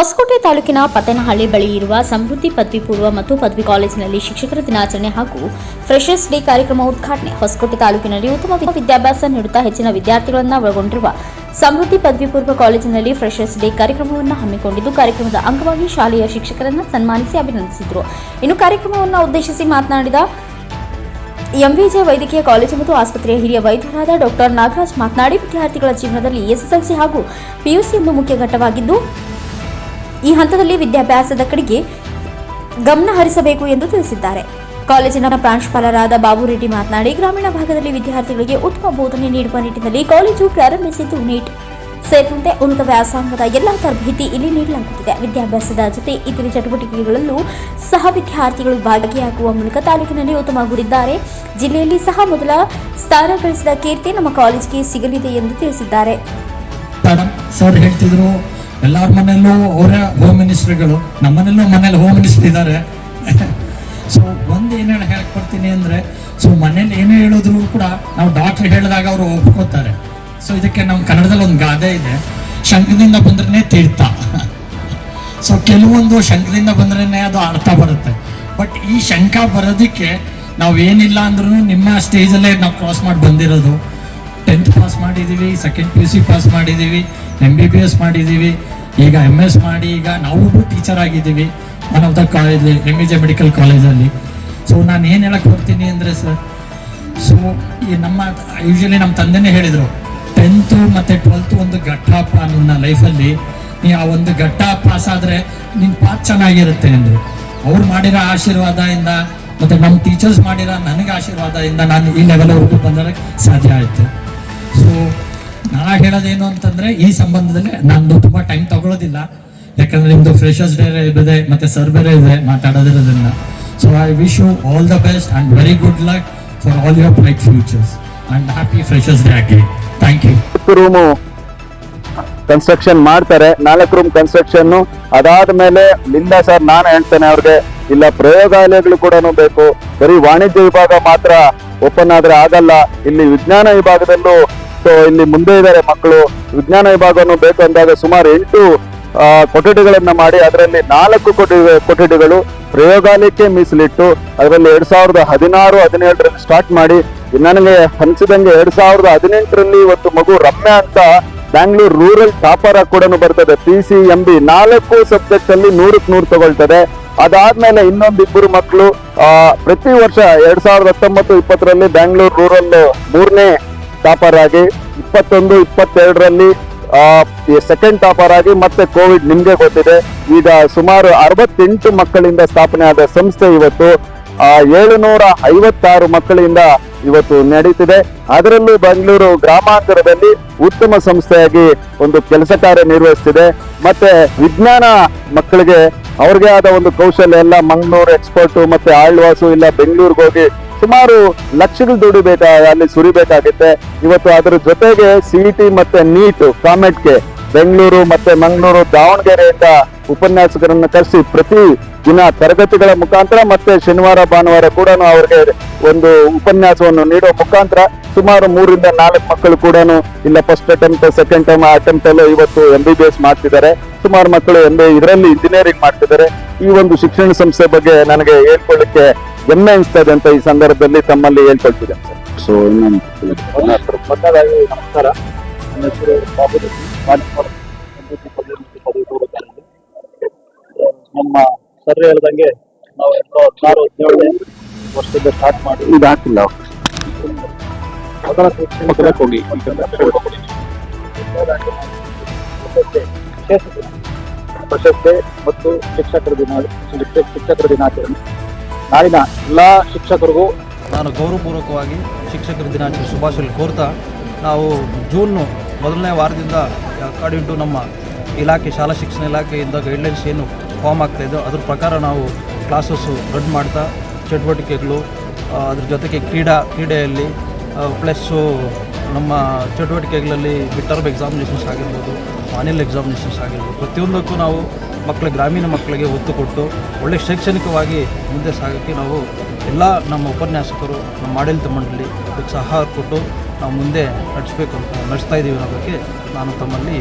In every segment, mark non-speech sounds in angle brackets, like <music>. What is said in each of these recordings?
ಹೊಸಕೋಟೆ ತಾಲೂಕಿನ ಪತನಹಳ್ಳಿ ಬಳಿ ಇರುವ ಸಮೃದ್ಧಿ ಪದವಿ ಪೂರ್ವ ಮತ್ತು ಪದವಿ ಕಾಲೇಜಿನಲ್ಲಿ ಶಿಕ್ಷಕರ ದಿನಾಚರಣೆ ಹಾಗೂ ಫ್ರೆಶರ್ಸ್ ಡೇ ಕಾರ್ಯಕ್ರಮ ಉದ್ಘಾಟನೆ. ಹೊಸಕೋಟೆ ತಾಲೂಕಿನಲ್ಲಿ ಉತ್ತಮ ವಿದ್ಯಾಭ್ಯಾಸ ನೀಡುತ್ತಾ ಹೆಚ್ಚಿನ ವಿದ್ಯಾರ್ಥಿಗಳನ್ನು ಒಳಗೊಂಡಿರುವ ಸಮೃದ್ಧಿ ಪದವಿ ಪೂರ್ವ ಕಾಲೇಜಿನಲ್ಲಿ ಫ್ರೆಶರ್ಸ್ ಡೇ ಕಾರ್ಯಕ್ರಮವನ್ನು ಹಮ್ಮಿಕೊಂಡಿದ್ದು, ಕಾರ್ಯಕ್ರಮದ ಅಂಗವಾಗಿ ಶಾಲೆಯ ಶಿಕ್ಷಕರನ್ನು ಸನ್ಮಾನಿಸಿ ಅಭಿನಂದಿಸಿದರು. ಇನ್ನು ಕಾರ್ಯಕ್ರಮವನ್ನು ಉದ್ದೇಶಿಸಿ ಮಾತನಾಡಿದ ಎಂವಿಜೆ ವೈದ್ಯಕೀಯ ಕಾಲೇಜು ಮತ್ತು ಆಸ್ಪತ್ರೆಯ ಹಿರಿಯ ವೈದ್ಯರಾದ ಡಾಕ್ಟರ್ ನಾಗರಾಜ್ ಮಾತನಾಡಿ, ವಿದ್ಯಾರ್ಥಿಗಳ ಜೀವನದಲ್ಲಿ ಎಸ್ಎಸ್ಎಲ್ಸಿ ಹಾಗೂ ಪಿಯುಸಿ ಎಂಬ ಮುಖ್ಯ ಘಟ್ಟವಾಗಿದ್ದು ಈ ಹಂತದಲ್ಲಿ ವಿದ್ಯಾಭ್ಯಾಸದ ಕಡೆಗೆ ಗಮನ ಹರಿಸಬೇಕು ಎಂದು ತಿಳಿಸಿದ್ದಾರೆ. ಕಾಲೇಜಿನ ಪ್ರಾಂಶುಪಾಲರಾದ ಬಾಬು ರೆಡ್ಡಿ ಮಾತನಾಡಿ, ಗ್ರಾಮೀಣ ಭಾಗದಲ್ಲಿ ವಿದ್ಯಾರ್ಥಿಗಳಿಗೆ ಉತ್ತಮ ಬೋಧನೆ ನೀಡುವ ನಿಟ್ಟಿನಲ್ಲಿ ಕಾಲೇಜು ಪ್ರಾರಂಭಿಸಿದ್ದು ನೀಟ್. ಸೇರಿದಂತೆ ಉನ್ನತ ವ್ಯಾಸಂಗದ ಎಲ್ಲ ತರಬೇತಿ ಇಲ್ಲಿ ನೀಡಲಾಗುತ್ತಿದೆ. ವಿದ್ಯಾಭ್ಯಾಸದ ಜೊತೆ ಇತರ ಚಟುವಟಿಕೆಗಳಲ್ಲೂ ಸಹ ವಿದ್ಯಾರ್ಥಿಗಳು ಭಾಗಿಯಾಗುವ ಮೂಲಕ ತಾಲೂಕಿನಲ್ಲಿ ಉತ್ತಮಗೊಂಡಿದ್ದಾರೆ ಜಿಲ್ಲೆಯಲ್ಲಿ ಸಹ ಮೊದಲ ಸ್ಥಾನ ಗಳಿಸಿದ ಕೀರ್ತಿ ನಮ್ಮ ಕಾಲೇಜಿಗೆ ಸಿಗಲಿದೆ ಎಂದು ತಿಳಿಸಿದ್ದಾರೆ. ಎಲ್ಲಾರ ಮನೆಯಲ್ಲೂ ಅವರೇ ಹೋಮ್ ಮಿನಿಸ್ಟ್ರಿಗಳು ನಮ್ಮ ಮನೆಯಲ್ಲೂ ಮನೇಲಿ ಹೋಮ್ ಮಿನಿಸ್ಟರ್ ಇದ್ದಾರೆ ಸೊ <laughs> ಒಂದು ಏನೇನು ಹೇಳ್ಕೊಡ್ತೀನಿ ಅಂದರೆ ಸೊ ಮನೇಲಿ ಏನೇ ಹೇಳಿದ್ರು ಕೂಡ ನಾವು ಡಾಕ್ಟ್ರ್ ಹೇಳಿದಾಗ ಅವರು ಒಪ್ಕೋತಾರೆ. ಸೊ ಇದಕ್ಕೆ ನಮ್ಮ ಕನ್ನಡದಲ್ಲಿ ಒಂದು ಗಾದೆ ಇದೆ. ಶಂಕದಿಂದ ಬಂದ್ರೆ ತೀರ್ಥ. <laughs> ಸೊ ಕೆಲವೊಂದು ಶಂಕದಿಂದ ಬಂದ್ರೇ ಅದು ಅರ್ಥ ಬರುತ್ತೆ. ಬಟ್ ಈ ಶಂಕ ಬರೋದಕ್ಕೆ ನಾವು ಏನಿಲ್ಲ ಅಂದ್ರೂ ನಿಮ್ಮ ಸ್ಟೇಜಲ್ಲೇ ನಾವು ಕ್ರಾಸ್ ಮಾಡಿ ಬಂದಿರೋದು. ಟೆಂತ್ ಪಾಸ್ ಮಾಡಿದ್ದೀವಿ second P U C pass ಮಾಡಿದ್ದೀವಿ ಎಂ ಬಿ ಬಿ ಎಸ್ ಮಾಡಿದ್ದೀವಿ, ಈಗ ಎಂ ಎಸ್ ಮಾಡಿ, ಈಗ ನಾವು ಟೀಚರ್ ಆಗಿದ್ದೀವಿ one of the college M E J medical ಕಾಲೇಜಲ್ಲಿ ಸೊ ನಾನು ಏನು ಹೇಳಕ್ಕೆ ಹೋಗ್ತೀನಿ ಅಂದರೆ ಸರ್ ಸೊ ಈ ನಮ್ಮ ಯೂಶಲಿ ನಮ್ಮ ತಂದೆನೇ ಹೇಳಿದರು ಟೆಂತು ಮತ್ತು ಟ್ವೆಲ್ತು ಒಂದು ಘಟ್ಟಪ್ಪ ನನ್ನ ಲೈಫಲ್ಲಿ ನೀ ಆ ಒಂದು ಘಟ್ಟ ಪಾಸ್ ಆದರೆ ನಿನ್ನ ಪಾತ್ ಚೆನ್ನಾಗಿರುತ್ತೆ ಅಂದರು. ಅವ್ರು ಮಾಡಿರೋ ಆಶೀರ್ವಾದದಿಂದ ಮತ್ತು ನಮ್ಮ ಟೀಚರ್ಸ್ ಮಾಡಿರೋ ನನಗೆ ಆಶೀರ್ವಾದದಿಂದ ನಾನು ಈ ಲೆವೆಲ್ವರೆಗೂ ಬಂದರೆ ಸಾಧ್ಯ ಆಯಿತು. ಸೊ ನಾ ಹೇಳೋದೇನು ಅಂತಂದ್ರೆ, ಈ ಸಂಬಂಧದಲ್ಲಿ ನಾನು ತುಂಬಾ ಟೈಮ್ ತಗೊಳ್ಳೋದಿಲ್ಲ ಯಾಕಂದ್ರೆ ನಿಮ್ದು ಫ್ರೆಶರ್ಸ್ ಡೇ ಇದೆ, ಮತ್ತೆ ಸರ್ ಬೇರೆ ಇದೆ, ಮಾತಾಡೋದಿರೋದ್ರಿಂದ. So I wish you all the best and very good luck for all your bright futures and happy freshers day ಆಗಲಿ ಥ್ಯಾಂಕ್ ಯು ರೂಮು ಕನ್ಸ್ಟ್ರಕ್ಷನ್ ಮಾಡ್ತಾರೆ. ನಾಲ್ಕು ರೂಮ್ ಕನ್ಸ್ಟ್ರಕ್ಷನ್ ಅದಾದ್ಮೇಲೆ ಇಲ್ಲ ಸರ್ ನಾನು ಹೇಳ್ತೇನೆ ಅವ್ರಿಗೆ, ಇಲ್ಲ, ಪ್ರಯೋಗಾಲಯಗಳು ಕೂಡ ಬೇಕು. ಬರೀ ವಾಣಿಜ್ಯ ವಿಭಾಗ ಮಾತ್ರ ಓಪನ್ ಆದ್ರೆ ಆಗಲ್ಲ. ಇಲ್ಲಿ ವಿಜ್ಞಾನ ವಿಭಾಗದಲ್ಲೂ ಸೊ ಇಲ್ಲಿ ಮುಂದೆ ಇದ್ದಾರೆ ಮಕ್ಕಳು. ವಿಜ್ಞಾನ ವಿಭಾಗವನ್ನು ಬೇಕು ಅಂದಾಗ ಸುಮಾರು ಎಂಟು ಕೊಠಡಿಗಳನ್ನು ಮಾಡಿ, ಅದರಲ್ಲಿ ನಾಲ್ಕು ಕೊಠಡಿ, ಕೊಠಡಿಗಳು ಪ್ರಯೋಗಾಲಯಕ್ಕೆ ಮೀಸಲಿಟ್ಟು, ಅದರಲ್ಲಿ ಎರಡ್ ಸಾವಿರದ ಹದಿನಾರು, ಹದಿನೇಳರಲ್ಲಿ ಸ್ಟಾರ್ಟ್ ಮಾಡಿ ನನಗೆ ಹಂಚಿದಂಗೆ ಎರಡ್ ಸಾವಿರದ ಹದಿನೆಂಟರಲ್ಲಿ ಇವತ್ತು ಮಗು ರಮ್ಯಾ ಅಂತ ಬ್ಯಾಂಗ್ಳೂರ್ ರೂರಲ್ ಟಾಪರ್ ಆಗಿ ಕೂಡ ಬರ್ತದೆ. ಪಿ ಸಿ ಎಂ ಬಿ ನಾಲ್ಕು ಸಬ್ಜೆಕ್ಟ್ ಅಲ್ಲಿ ನೂರಕ್ಕೆ ನೂರು ತಗೊಳ್ತದೆ. ಅದಾದ್ಮೇಲೆ ಇನ್ನೊಂದಿಬ್ಬರು ಮಕ್ಕಳು ಪ್ರತಿ ವರ್ಷ ಎರಡ್ ಸಾವಿರದ ಹತ್ತೊಂಬತ್ತು, ಇಪ್ಪತ್ತರಲ್ಲಿ ಬ್ಯಾಂಗ್ಳೂರ್ ರೂರಲ್ ಮೂರನೇ ಟಾಪರ್ ಆಗಿ ಇಪ್ಪತ್ತೊಂದು, ಇಪ್ಪತ್ತೆರಡರಲ್ಲಿ ಸೆಕೆಂಡ್ ಟಾಪರ್ ಆಗಿ ಮತ್ತೆ ಕೋವಿಡ್ ನಿಮಗೆ ಗೊತ್ತಿದೆ. ಈಗ ಸುಮಾರು ಅರವತ್ತೆಂಟು ಮಕ್ಕಳಿಂದ ಸ್ಥಾಪನೆ ಆದ ಸಂಸ್ಥೆ ಇವತ್ತು ಏಳುನೂರ ಐವತ್ತಾರು ಮಕ್ಕಳಿಂದ ಇವತ್ತು ನಡೀತಿದೆ. ಅದರಲ್ಲೂ ಬೆಂಗಳೂರು ಗ್ರಾಮಾಂತರದಲ್ಲಿ ಉತ್ತಮ ಸಂಸ್ಥೆಯಾಗಿ ಒಂದು ಕೆಲಸ ಕಾರ್ಯ ನಿರ್ವಹಿಸ್ತಿದೆ. ಮತ್ತೆ ವಿಜ್ಞಾನ ಮಕ್ಕಳಿಗೆ ಅವ್ರಿಗೆ ಆದ ಒಂದು ಕೌಶಲ್ಯ ಎಲ್ಲ ಮಂಗಳೂರು ಎಕ್ಸ್ಪರ್ಟು ಮತ್ತೆ ಆಳ್ವಾಸು ಇಲ್ಲ ಬೆಂಗಳೂರಿಗೆ ಹೋಗಿ ಸುಮಾರು ಲಕ್ಷಗಳು ದುಡಿಬೇಕಾ ಅಲ್ಲಿ ಸುರಿಬೇಕಾಗುತ್ತೆ ಇವತ್ತು ಅದರ ಜೊತೆಗೆ ಸಿಇಟಿ ಮತ್ತೆ ನೀಟ್, ಕಾಮೆಟ್ಗೆ ಬೆಂಗಳೂರು ಮತ್ತೆ ಮಂಗಳೂರು, ದಾವಣಗೆರೆಯಿಂದ ಉಪನ್ಯಾಸಕರನ್ನು ಕರೆಸಿ ಪ್ರತಿ ದಿನ ತರಗತಿಗಳ ಮುಖಾಂತರ ಮತ್ತೆ ಶನಿವಾರ, ಭಾನುವಾರ ಕೂಡ ಅವರಿಗೆ ಒಂದು ಉಪನ್ಯಾಸವನ್ನು ನೀಡುವ ಮುಖಾಂತರ ಸುಮಾರು ಮೂರಿಂದ ನಾಲ್ಕು ಮಕ್ಕಳು ಕೂಡ ಇಲ್ಲ first attempt second time attempt ಅಲ್ಲೂ ಇವತ್ತು ಎಂ ಬಿ ಬಿ ಎಸ್ ಮಾಡ್ತಿದ್ದಾರೆ. ಸುಮಾರು ಮಕ್ಕಳು ಎಂ ಬಿ ಇದರಲ್ಲಿ ಇಂಜಿನಿಯರಿಂಗ್ ಮಾಡ್ತಿದ್ದಾರೆ. ಈ ಒಂದು ಶಿಕ್ಷಣ ಸಂಸ್ಥೆ ಬಗ್ಗೆ ನನಗೆ ಹೇಳ್ಕೊಳ್ಳಿಕ್ಕೆ ಹೆಮ್ಮೆ ಇದೆ ಅಂತ ಈ ಸಂದರ್ಭದಲ್ಲಿ ತಮ್ಮಲ್ಲಿ ಹೇಳ್ಕೊಳ್ತಿದ್ದೇನೆ ಸರ್ ಸೊ ಮೊದಲಾಗಿ ನಮಸ್ಕಾರ. ನನ್ನ ಹೆಸರು. ನಮ್ಮ ಸರ್ ಹೇಳ್ದಂಗೆ ನಾವು ಹದಿನಾರು ಹದಿನೇಳನೇ ವರ್ಷದಿಂದ ಸ್ಟಾರ್ಟ್ ಮಾಡಿ. ಇದು ಹಾಕಿಲ್ಲ. ಮೊದಲ ಶಿಕ್ಷಣ ದಿನ ಪ್ರಶಸ್ತಿ ಮತ್ತು ಶಿಕ್ಷಕರ ದಿನ ಶಿಕ್ಷಕರ ದಿನಾಚರಣೆ. ನಾಳಿನ ಎಲ್ಲಾ ಶಿಕ್ಷಕರಿಗೂ ನಾನು ಗೌರವಪೂರ್ವಕವಾಗಿ ಶಿಕ್ಷಕರ ದಿನಾಚರಣೆ ಶುಭಾಶಯ ಕೋರ್ತಾ, ನಾವು ಜೂನ್ ಮೊದಲನೇ ವಾರದಿಂದ ಅಕಾರ್ಡಿಂಗ್ ಟು ನಮ್ಮ ಇಲಾಖೆ, ಶಾಲಾ ಶಿಕ್ಷಣ ಇಲಾಖೆಯಿಂದ ಗೈಡ್ಲೈನ್ಸ್ ಏನು ಫಾರ್ಮ್ ಆಗ್ತಾ ಇದೆಯೋ ಅದ್ರ ಪ್ರಕಾರ ನಾವು ಕ್ಲಾಸಸ್ಸು ರನ್ ಮಾಡ್ತಾ, ಚಟುವಟಿಕೆಗಳು ಅದ್ರ ಜೊತೆಗೆ ಕ್ರೀಡಾ ಕ್ರೀಡೆಯಲ್ಲಿ ಪ್ಲಸ್ಸು ನಮ್ಮ ಚಟುವಟಿಕೆಗಳಲ್ಲಿ ಬಿಟ್ಟರ್ಬ್ ಎಕ್ಸಾಮಿನೇಷನ್ಸ್ ಆಗಿರ್ಬೋದು ಆನ್ಯಲ್ ಎಕ್ಸಾಮಿನೇಷನ್ಸ್ ಆಗಿರ್ಬೋದು, ಪ್ರತಿಯೊಂದಕ್ಕೂ ನಾವು ಮಕ್ಕಳ ಗ್ರಾಮೀಣ ಮಕ್ಕಳಿಗೆ ಒತ್ತು ಕೊಟ್ಟು ಒಳ್ಳೆ ಶೈಕ್ಷಣಿಕವಾಗಿ ಮುಂದೆ ಸಾಗೋಕ್ಕೆ ನಾವು ಎಲ್ಲ ನಮ್ಮ ಉಪನ್ಯಾಸಕರು, ನಮ್ಮ ಆಡಳಿತ ಮಂಡಳಿ ಅದಕ್ಕೆ ಸಹಾಯ ಕೊಟ್ಟು ನಾವು ಮುಂದೆ ನಡೆಸಬೇಕು ಅಂತ ನಡೆಸ್ತಾ ಇದ್ದೀವಿ ಅನ್ನೋದಕ್ಕೆ ನಾನು ತಮ್ಮಲ್ಲಿ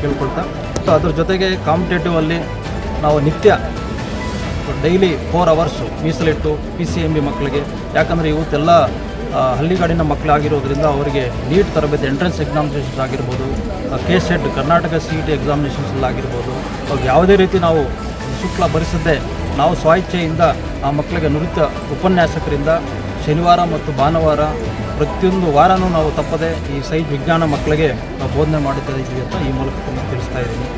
ಕೇಳ್ಕೊಳ್ತಾ. ಸೊ ಅದ್ರ ಜೊತೆಗೆ ಕಾಂಪಿಟೇಟಿವಲ್ಲಿ ನಾವು ನಿತ್ಯ ಡೈಲಿ ಫೋರ್ ಅವರ್ಸು ಮೀಸಲಿಟ್ಟು ಪಿ ಸಿ ಎಂ ಬಿ ಮಕ್ಕಳಿಗೆ, ಯಾಕಂದರೆ ಇವತ್ತೆಲ್ಲ ಹಳ್ಳಿಗಾಡಿನ ಮಕ್ಕಳಾಗಿರೋದ್ರಿಂದ ಅವರಿಗೆ ನೀಟ್ ತರಬೇತಿ ಎಂಟ್ರೆನ್ಸ್ ಎಕ್ಸಾಮಿನೇಷನ್ಸ್ ಆಗಿರ್ಬೋದು K SET Karnataka C E T ಎಕ್ಸಾಮಿನೇಷನ್ಸಲ್ಲಾಗಿರ್ಬೋದು ಅವ್ರಿಗೆ ಯಾವುದೇ ರೀತಿ ನಾವು ಶುಕ್ಲ ಭರಿಸದೆ ನಾವು ಸ್ವಇಚ್ಛೆಯಿಂದ ಆ ಮಕ್ಕಳಿಗೆ ನುರಿತ ಉಪನ್ಯಾಸಕರಿಂದ ಶನಿವಾರ ಮತ್ತು ಭಾನುವಾರ ಪ್ರತಿಯೊಂದು ವಾರನೂ ನಾವು ತಪ್ಪದೆ ಈ ಸೈಜ್ ವಿಜ್ಞಾನ ಮಕ್ಕಳಿಗೆ ನಾವು ಬೋಧನೆ ಮಾಡುತ್ತಾ ಇದ್ದೀವಿ ಅಂತ ಈ ಮೂಲಕ ತಿಳಿಸ್ತಾ ಇದ್ದೀನಿ.